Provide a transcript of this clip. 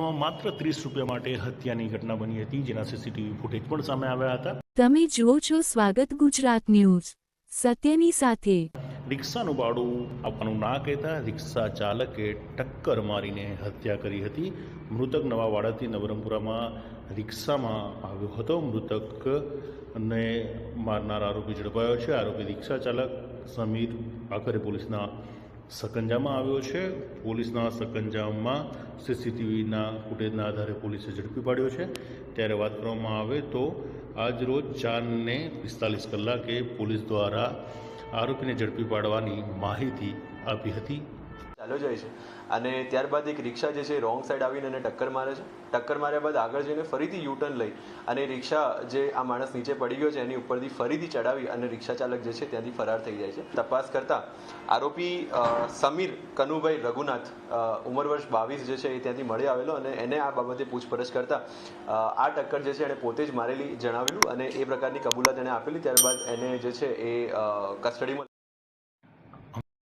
માત્ર ત્રીસ રૂપિયા માટે હત્યાની ઘટના બની હતી જેના સીસીટીવી ફૂટેજ પણ સામે આવ્યા હતા. તમે જુઓ છો સ્વાગત ગુજરાત ન્યૂઝ. સત્યની સાથે. રિક્ષાનું ભાડું આપવાનું ના કહેતા રિક્ષા ચાલકે ટક્કર મારીને હત્યા કરી હતી. મૃતક નવાવાડાથી નવરંગપુરામાં રિક્ષામાં આવ્યો હતો. મૃતકને મારનાર આરોપી ઝડપાયો છે. આરોપી રિક્ષા ચાલક સમીર આખરે પોલીસના સકંજામાં આવ્યો છે. પોલીસના સકંજામાં સીસીટીવીના ફૂટેજના આધારે પોલીસે ઝડપી પાડ્યો છે. ત્યારે વાત કરવામાં આવે તો આજરોજ ચારને પિસ્તાલીસ કલાકે પોલીસ દ્વારા આરોપીને ઝડપી પાડવાની માહિતી આપી હતી. ચાલ્યો જાય છે. અને ત્યારબાદ એક રિક્ષા જે છે, રોંગ સાઈડ આવીને એને ટક્કર મારે છે. ટક્કર માર્યા બાદ આગળ જઈને ફરીથી યુ ટર્ન લઈ અને રિક્ષા જે આ માણસ નીચે પડી ગયો છે, એની ઉપરથી ફરીથી ચડાવી અને રિક્ષા ચાલક જે છે, ત્યાંથી ફરાર થઈ જાય છે. તપાસ કરતા આરોપી સમીર કનુભાઈ રઘુનાથ ઉંમર વર્ષ બાવીસ જે છે, એ ત્યાંથી મળી આવેલો અને એને આ બાબતે પૂછપરછ કરતા આ ટક્કર જે છે, એણે પોતે જ મારેલી જણાવેલું અને એ પ્રકારની કબૂલાત એણે આપેલી. ત્યારબાદ એને જે છે, એ કસ્ટડીમાં